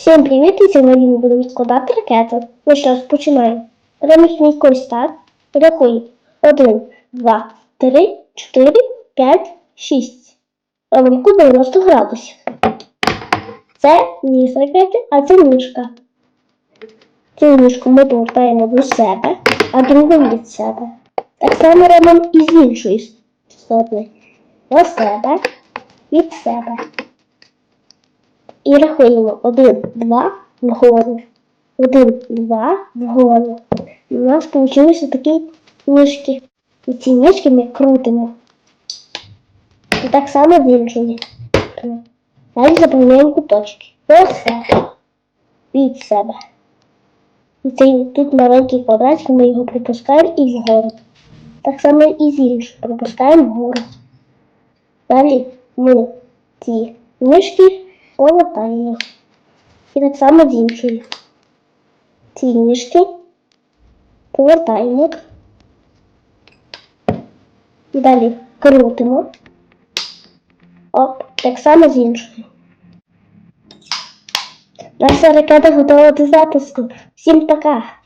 Всім привіт! І сьогодні ми будемо складати ракету. Ну що ж, починаємо. Беремо мій кольстар. Рахуй. 1, 2, 3, 4, 5, 6. Робимо 90 градусів. Це ніс ракети, а це ніжка. Цю ніжку ми повертаємо до себе, а другу від себе. Так само робимо і з іншої сторони. До себе, від себе. І рахуємо 1, 2 вгору. 1, 2 вгору. І У нас вийшли такі ніжки. І ці ніжки ми крутимо. І так само з іншої. Далі заповняємо куточки. Себе. Від себе. І цей тут маленький квадратик, ми його пропускаємо і вгору. Так само і з іншої. Пропускаємо вгору. Далі ми ці ніжки повертаємо. І так само з іншої. Ці повертаємо. І далі крутимо. Оп, так само з іншої. Наша ракета готова до запуску. Всім пока!